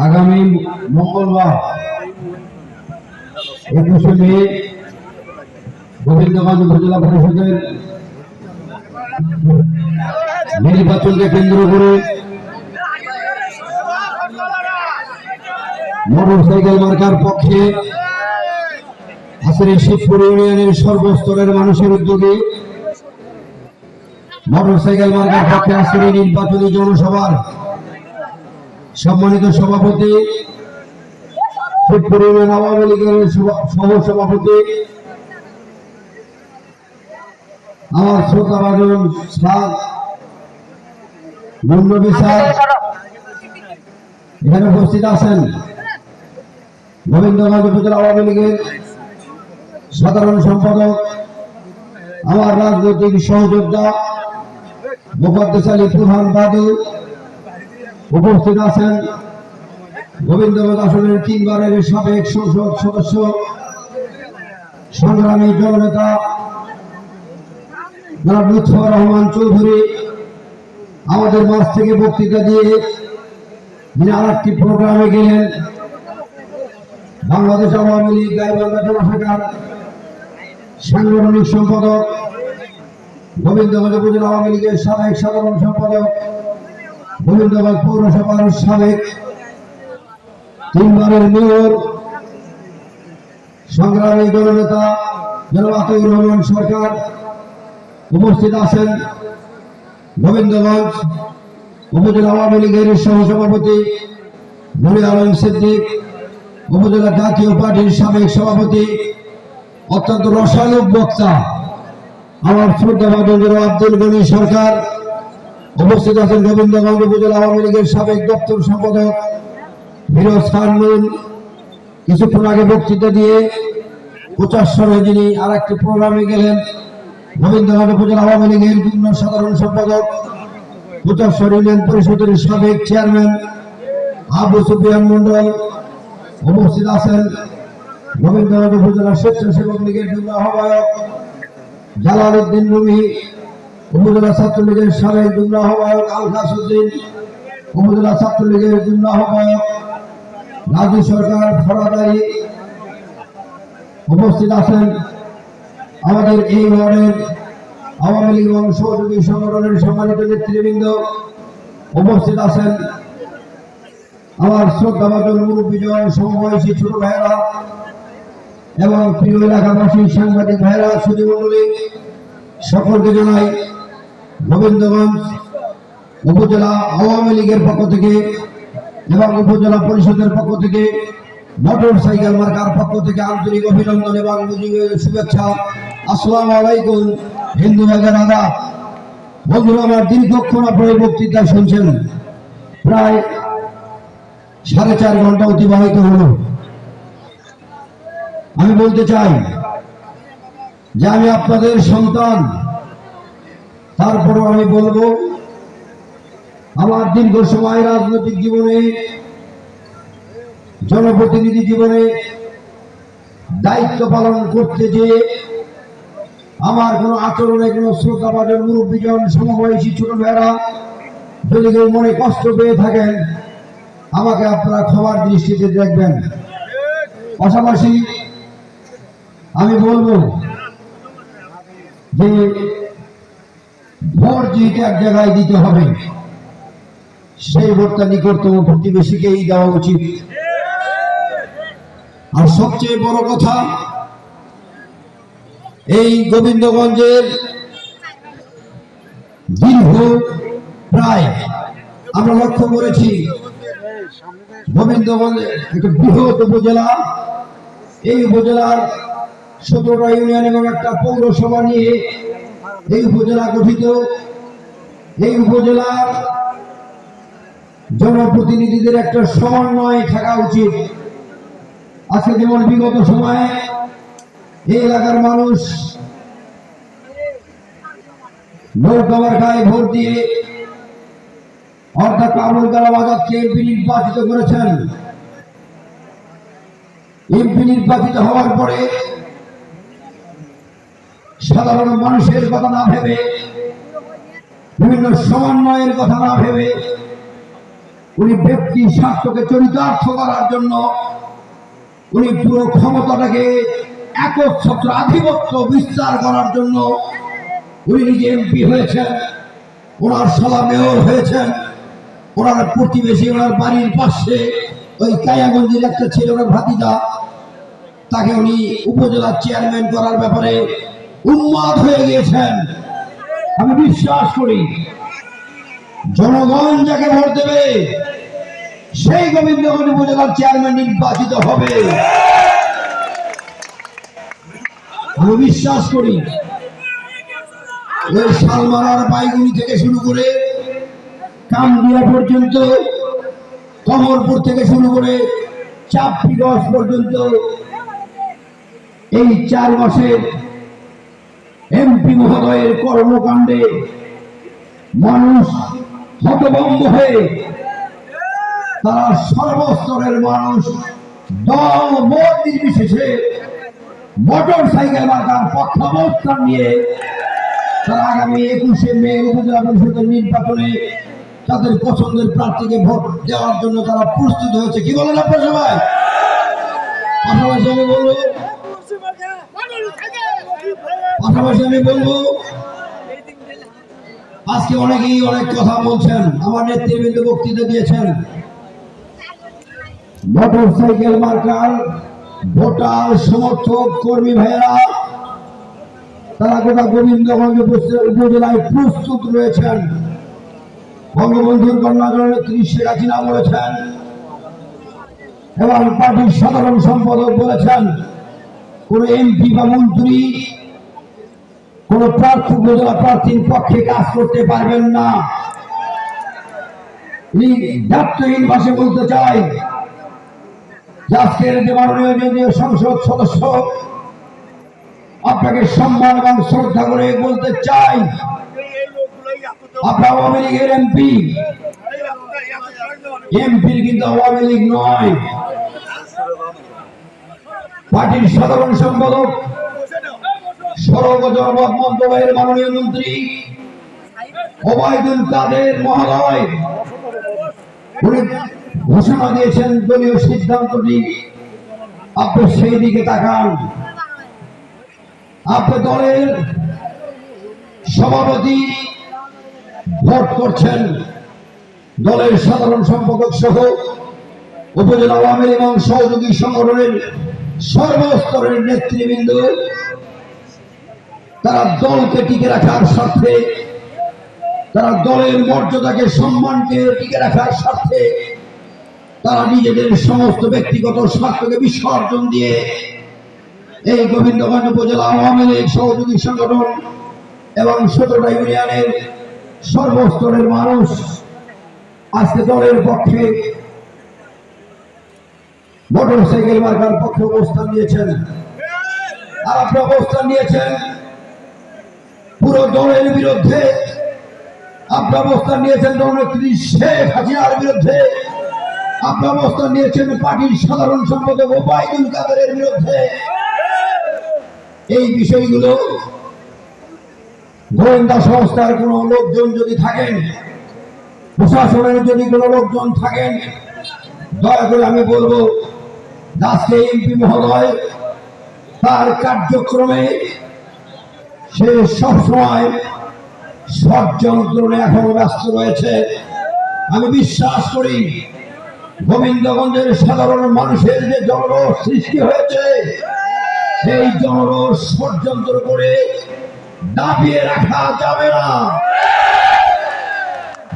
আগামী মঙ্গলবার একুশে মে গোবিন্দগঞ্জ উপজেলা পরিষদের নির্বাচনকে কেন্দ্র করে মোটর সাইকেল মার্কার পক্ষে আসলে শিবপুর ইউনিয়নের সর্বস্তরের মানুষের উদ্যোগে মোটর সাইকেল মার্কার পক্ষে আসলে নির্বাচনী জনসভার সম্মানিত সভাপতি আওয়ামী লীগের সহ সভাপতি আমার শ্রোতাভাজন স্যার মুন্ড বিচার, এখানে উপস্থিত আছেন গোবিন্দগঞ্জ উপজেলা আওয়ামী লীগের সাধারণ সম্পাদক, আমার রাজনৈতিক সহযোদ্ধা মুকদ্দেস আলী প্রধান বাদু উপস্থিত আছেন গোবিন্দগঞ্জ আসনের তিনবারের সাবেক সংসদ সদস্য, সংগ্রামী জননেতা রহমান চৌধুরী। আমাদের মাঝ থেকে বক্তৃতা দিয়ে যিনি আর একটি প্রোগ্রামে গেলেন, বাংলাদেশ আওয়ামী লীগ, গাইবান্ধা জনশাখার সাংগঠনিক সম্পাদক গোবিন্দগঞ্জ উপজেলা আওয়ামী লীগের সাবেক সাধারণ সম্পাদক, গোবিন্দগঞ্জ পৌরসভার সাবেক তিনবারের মেয়র, সংগ্রামী জননেতা জনাব আতউর রহমান সরকার উপস্থিত আছেন। গোবিন্দগঞ্জ উপজেলা আওয়ামী লীগের সহসভাপতি নুরি আলম সিদ্দিক, উপজেলা জাতীয় পার্টির সাবেক সভাপতি, অত্যন্ত রসায়ক বক্তা আমার শ্রদ্ধাভাজন আব্দুল গনি সরকার, উপস্থিত আছেন গোবিন্দগঞ্জ উপজেলা আওয়ামী লীগের সাবেক দপ্তর সম্পাদক ফিরোজ খান কিছুক্ষণ আগে বক্তৃতা দিয়ে পঁচাশরে যিনি আর একটি প্রোগ্রামে গেলেন, গোবিন্দগঞ্জ উপজেলা আওয়ামী লীগের যুগ্ম সাধারণ সম্পাদক পঁচাশর ইউনিয়ন পরিষদের সাবেক চেয়ারম্যান আবু সুফিয়ান মন্ডল উপস্থিত আছেন গোবিন্দগঞ্জ উপজেলা স্বেচ্ছাসেবক লীগের যুগ্ম আহ্বায়ক জালাল উদ্দিন রুমি উপজেলা ছাত্রলীগের সাবেক যুগ্ম আহ্বায়ক আলখাস উদ্দিন উপজেলা ছাত্রলীগের যুগ্ম আহ্বায়ক রাজু সরকার ফরাদারি উপস্থিত আছেন। আমাদের এই ওয়ার্ডের আওয়ামী লীগ এবং সহযোগী সংগঠনের সম্মানিত নেতৃবৃন্দ উপস্থিত আছেন। আমার শ্রদ্ধাভাজন মুরব্বীজন, সমবয়সী ছোট ভাইয়েরা এবং প্রিয় এলাকাবাসী, সাংবাদিক ভাইয়েরা সুদী মন্ডলী সকলকে জানাই গোবিন্দগঞ্জ উপজেলা আওয়ামী লীগের পক্ষ থেকে এবং উপজেলা পরিষদের পক্ষ থেকে মোটর সাইকেল মার্কার পক্ষ থেকে আন্তরিক অভিনন্দন এবং শুভেচ্ছা। আসসালামু আলাইকুম, হিন্দু ভাইদের আদা। বন্ধুরা, আমার দীর্ঘক্ষণ আপনার বক্তৃতা শুনছেন। প্রায় সাড়ে চার ঘণ্টা অতিবাহিত হলো। আমি বলতে চাই যে আমি আপনাদের সন্তান। তারপরও আমি বলব, আমার দীর্ঘ সময় রাজনৈতিক জীবনে, জনপ্রতিনিধি জীবনে দায়িত্ব পালন করতে যে আমার কোনো আচরণে কোনো শ্রোতাবাদের মুরব্বীজন সমবয়সী ছোট মেয়েরা যদি কেউ মনে কষ্ট পেয়ে থাকেন, আমাকে আপনারা ক্ষমার দৃষ্টিতে দেখবেন। পাশাপাশি আমি বলব যে ভোট যেহেতু এক জায়গায় দিতে হবে, সেই ভোটটা নিকটতম প্রতিবেশীকেই দেওয়া উচিত। আর সবচেয়ে বড় কথা, এই গোবিন্দগঞ্জের দীর্ঘ প্রায় আমরা লক্ষ্য করেছি গোবিন্দগঞ্জ একটা বৃহৎ উপজেলা, এই উপজেলার সতেরোটা ইউনিয়ন এবং একটা পৌরসভা নিয়ে এই উপজেলা গঠিত। এই উপজেলার জনপ্রতিনিধিদের একটা সমন্বয় থাকা উচিত। আজকে যেমন বিগত সময়ে এই এলাকার মানুষ নৌকাবার গায়ে ভোট দিয়ে অর্থাৎ আবুল কালাম আজাদকে এমপি নির্বাচিত করেছেন। এমপি নির্বাচিত হওয়ার পরে সাধারণ মানুষের কথা না ভেবে, বিভিন্ন সমন্বয়ের কথা না ভেবে, উনি ব্যক্তি স্বার্থকে চরিতার্থ করার জন্য উনি পুরো ক্ষমতাটাকে একচ্ছত্র আধিপত্য বিস্তার করার জন্য উনি নিজে এমপি হয়েছেন, ওনার সভা মেয়র হয়েছেন, ওনার প্রতিবেশী, ওনার বাড়ির পাশে ওই কায়াগঞ্জের একটা ছেলে, ওনার ভাতিজা, তাকে উনি উপজেলার চেয়ারম্যান করার ব্যাপারে উন্মাদ হয়ে গিয়েছেন। আমি বিশ্বাস করি, জনগণ যাকে ভোট দেবে, সেই গোবিন্দগঞ্জ উপজেলার চেয়ারম্যান নির্বাচিত হবে। আমি বিশ্বাস করি ওই শালমারার বাইগুনি থেকে শুরু করে কামদিয়া পর্যন্ত কমরপুর থেকে শুরু করে চাপড়িগঞ্জ পর্যন্ত এই চার মাসের এমপি মহোদয়ের কর্মকাণ্ডে মানুষ হতভম্ব হয়ে তারা সর্বস্তরের মানুষ দল মত নির্বিশেষে মোটর সাইকেল মার্কার পক্ষাবস্থান নিয়ে তারা আগামী একুশে মে উপজেলা পরিষদের নির্বাচনে তাদের পছন্দের প্রার্থীকে ভোট দেওয়ার জন্য তারা প্রস্তুত হয়েছে। কি বলেন আপনার সবাই? পাশাপাশি আমি বলব পাশাপাশি আমি বলব, আজকে অনেকেই অনেক কথা বলছেন, আমার নেতৃবৃন্দ বক্তৃতা দিয়েছেন। মোটর সাইকেল মার্কার ভোটার সমর্থক কর্মী ভাইয়েরা, তারা গোটা গোবিন্দগঞ্জ উপজেলায় প্রস্তুত রয়েছেন। বঙ্গবন্ধুর কন্যা জননেত্রী শেখ হাসিনা বলেছেন, এবং পার্টির সাধারণ সম্পাদক বলেছেন, কোন এমপি বা মন্ত্রী কোন প্রার্থী উপজেলা প্রার্থীর পক্ষে কাজ করতে পারবেন না। দায়িত্বহীন ভাষে বলতে চাই আজকের যে মাননীয় জাতীয় সংসদ সদস্য, আপনাকে সম্মান এবং শ্রদ্ধা করে বলতে চাই, আপনার আওয়ামী লীগের এমপি। এমপির কিন্তু আওয়ামী লীগ নয়। পার্টির সাধারণ সম্পাদক ও মন্ত্রণালয়ের মাননীয় মন্ত্রী ওবায়দুল কাদের মহোদয় উনি ঘোষণা দিয়েছেন, দলীয় সিদ্ধান্তটি আপনি সেই দিকে তাকান। আপনি দলের সভাপতি ভোট করছেন। দলের সাধারণ সম্পাদক সহ উপজেলা আওয়ামী এবং সহযোগী সংগঠনের সর্বস্তরের নেতৃবৃন্দ তারা দলকে টিকে রাখার স্বার্থে, তারা দলের মর্যাদাকে, সম্মানকে টিকে রাখার স্বার্থে, তারা নিজেদের সমস্ত ব্যক্তিগত স্বার্থকে বিসর্জন দিয়ে এই গোবিন্দগঞ্জ উপজেলা আওয়ামী লীগ সহযোগী সংগঠন এবং সতেরোটা ইউনিয়নের সর্বস্তরের মানুষ আজকে দলের পক্ষে মোটর সাইকেল মার্কার পক্ষে অবস্থান নিয়েছেন। আর আপনি অবস্থান নিয়েছেন পুরো দলের বিরুদ্ধে আপনি অবস্থান নিয়েছেন জননেত্রী শেখ হাসিনার বিরুদ্ধে। আপনি অবস্থান নিয়েছেন পার্টির সাধারণ সম্পাদক ওবায়দুল কাদেরের বিরুদ্ধে। এই বিষয়গুলো গোয়েন্দা সংস্থার কোনো লোকজন যদি থাকেন, প্রশাসনের যদি কোনো লোকজন থাকেন, দয়া করে আমি বলব, আজকে এমপি মহোদয় তার কার্যক্রমে সে সবসময় সব যন্ত্রণে এখনও ব্যস্ত রয়েছে। আমি বিশ্বাস করি, গোবিন্দগঞ্জের সাধারণ মানুষের যে জনরোষ সৃষ্টি হয়েছে, সেই জনরোষ ষড়যন্ত্র করে দাবিয়ে রাখা যাবে না।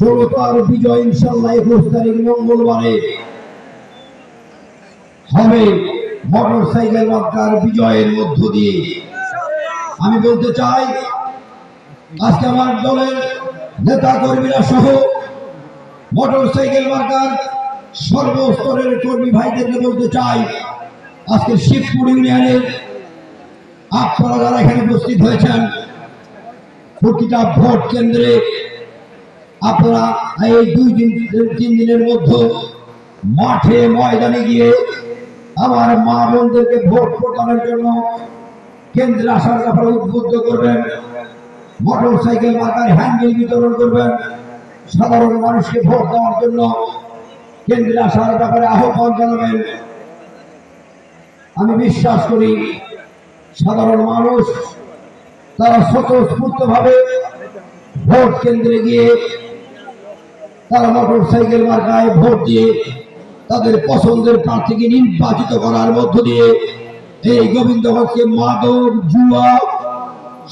জড়তার বিজয় ইনশাল্লাহ একুশ তারিখ মঙ্গলবারে হবে। মোটর সাইকেল বিজয়ের মধ্য দিয়ে। আমি বলতে চাই, আজকে আমার দলের নেতা কর্মীরা সহ মোটর সাইকেল মার্কার সর্বস্তরের কর্মী ভাইদেরকে বলতে চাই, আজকে শিবপুর ইউনিয়নের আপনারা যারা এখানে উপস্থিত হয়েছেন, প্রতিটা ভোট কেন্দ্রে আপনারা এই দুই দিন, তিন দিনের মধ্যে মাঠে ময়দানে গিয়ে আমার মা বোনদেরকে ভোট প্রদানের জন্য কেন্দ্রে আসার ব্যাপারে উদ্বুদ্ধ করবেন। মোটর সাইকেল মার্কার হ্যান্ডেল বিতরণ করবেন। সাধারণ মানুষকে ভোট দেওয়ার জন্য কেন্দ্রে আসার ব্যাপারে আহ্বান জানাবেন। আমি বিশ্বাস করি, সাধারণ মানুষ তারা স্বতঃস্ফূর্ত ভাবে ভোট কেন্দ্রে গিয়ে তারা মোটর সাইকেল মার্কায় ভোট দিয়ে তাদের পছন্দের প্রার্থীকে নির্বাচিত করার মধ্য দিয়ে এই গোবিন্দ গোবিন্দগঞ্জকে মাদক, জুয়া,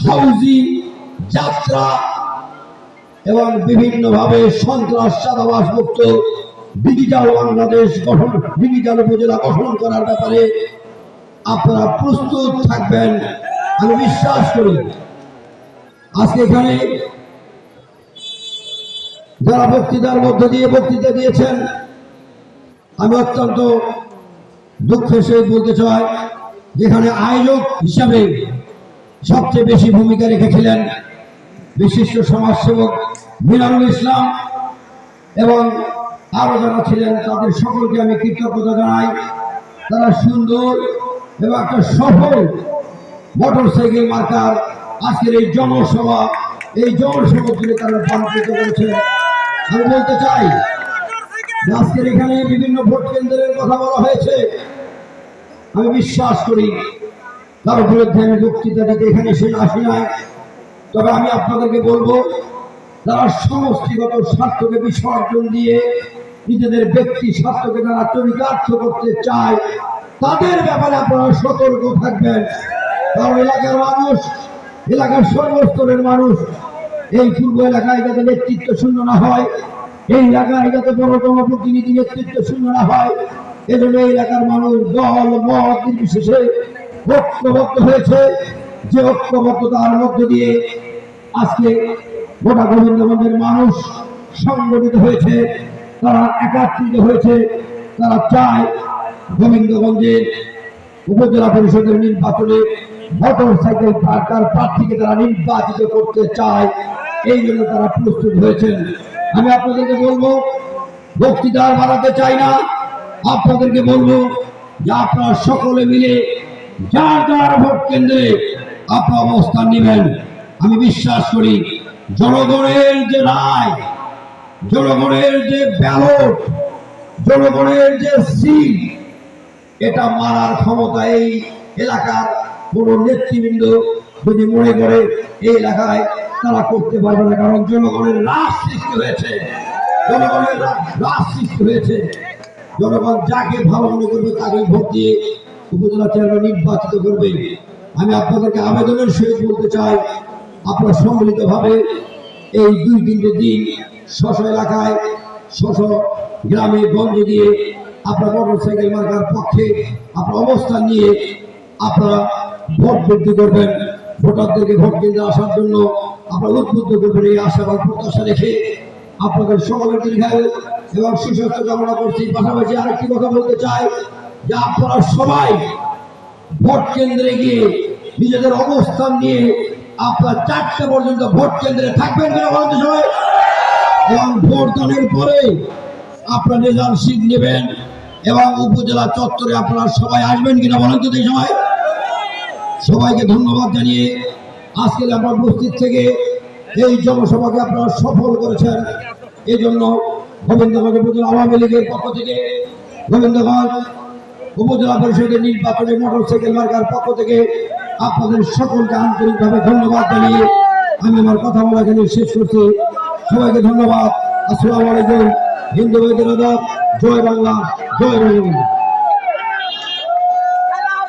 হাউজি, যাত্রা এবং বিভিন্নভাবে সন্ত্রাস চাঁদাবাস মুক্ত ডিজিটাল বাংলাদেশ গঠন ডিজিটাল উপজেলা গঠন করার ব্যাপারে আপনারা প্রস্তুত থাকবেন। আমি বিশ্বাস করি আজকে এখানে যারা বক্তৃতার মধ্য দিয়ে বক্তৃতা দিয়েছেন, আমি অত্যন্ত দুঃখের সহিত বলতে চাই যেখানে আয়োজক হিসাবে সবচেয়ে বেশি ভূমিকা রেখেছিলেন বিশিষ্ট সমাজসেবক মিনারুল ইসলাম এবং আরও যারা ছিলেন তাদের সকলকে আমি কৃতজ্ঞতা জানাই। তারা সুন্দর এবং একটা সফল মোটর সাইকেল মার্কার আজকের এই জনসভা এই জনসভা থেকে তারা রূপান্তরিত করেছে আমি বলতে চাই, আজকের এখানে বিভিন্ন ভোট কেন্দ্রের কথা বলা হয়েছে। আমি বিশ্বাস করি তার বিরুদ্ধে আমি বক্তৃতা দিতে এখানে সে আসি নাই। তবে আমি আপনাদেরকে বলব, যারা সমষ্টিগত স্বার্থকে বিসর্জন দিয়ে নিজেদের ব্যক্তি স্বার্থকে যারা চরিতার্থ করতে চায়, তাদের ব্যাপারে আপনারা সতর্ক থাকবেন। কারণ এলাকার মানুষ, এলাকার সর্বস্তরের মানুষ, এই পূর্ব এলাকায় যাতে নেতৃত্ব শূন্য না হয়, এই এলাকায় যাতে বড়তম প্রতিনিধি নেতৃত্ব শূন্য না হয় এজন্য এলাকার মানুষ দল, মত নির্বিশেষে ঐক্যবদ্ধ হয়েছে। যে ঐক্যবদ্ধতার মধ্য দিয়ে আজকে গোটা গোবিন্দগঞ্জের মানুষ সংগঠিত হয়েছে, তারা একাত্রিত হয়েছে, তারা চায় গোবিন্দগঞ্জের উপজেলা পরিষদের নির্বাচনে মোটর সাইকেল সরকার প্রার্থীকে তারা নির্বাচিত করতে চায়, এই জন্য তারা প্রস্তুত হয়েছেন। আমি আপনাদেরকে বলব, বক্তৃতা আর বাড়াতে চাই না। আপনাদেরকে বলব যে আপনারা সকলে মিলে যার যার ভোট কেন্দ্রে আপনার অবস্থান নেবেন। আমি বিশ্বাস করি জনগণের যে রায়, জনগণের যে ব্যালট, জনগণের যে সিট, এটা মারার ক্ষমতা এই এলাকার কোন নেতৃবৃন্দ যদি মনে করে এই এলাকায় তারা করতে পারবে না, কারণ জনগণের রাজ সৃষ্টি হয়েছে। জনগণের রাজ সৃষ্টি হয়েছে। জনগণ যাকে ভালো মনে করবে তাকে ভোট দিয়ে উপজেলা চেয়ারম্যান নির্বাচিত করবে। আমি আপনাদেরকে আবেদনের সহিত বলতে চাই, আপনারা সম্মিলিতভাবে এই দুই তিনটে দিন স্ব এলাকায় স্ব গ্রামে গঞ্জে দিয়ে আপনার মোটর সাইকেল মার্কার পক্ষে আপনার অবস্থান নিয়ে আপনারা ভোট বৃদ্ধি করবেন। ভোটারদেরকে ভোট কেন্দ্রে আসার জন্য আপনারা উদ্বুদ্ধ করবেন এই আশা প্রত্যাশা রেখে আপনাদের সকলের দীর্ঘায়ু এবং সুস্বাস্থ্য কামনা করছি। পাশাপাশি আর আরেকটি কথা বলতে চাই, যে আপনারা সবাই ভোট কেন্দ্রে গিয়ে নিজেদের অবস্থান নিয়ে আপনার চারটে পর্যন্ত ভোট কেন্দ্রে থাকবেন কিনা বলতে সবাই? এবং ভোট দানের পরে আপনার রেজাল্ট শিট নেবেন এবং উপজেলা চত্বরে আপনারা সবাই আসবেন কিনা বলেন তো সময় সবাইকে ধন্যবাদ জানিয়ে আজকের আমরা উপস্থিত থেকে এই জনসভাকে আপনারা সফল করেছেন। এই জন্য গোবিন্দগঞ্জ উপজেলা আওয়ামী লীগের পক্ষ থেকে, গোবিন্দগঞ্জ উপজেলা পরিষদের নির্বাচনে মোটর সাইকেল মার্কার পক্ষ থেকে আপনাদের সকলকে আন্তরিকভাবে ধন্যবাদ জানিয়ে আমি আমার কথা বলা এখানে শেষ করছি। সবাইকে ধন্যবাদ। আসসালামু আলাইকুম। হিন্দু ভাইদের জয় বাংলা। জয় বঙ্গবন্ধু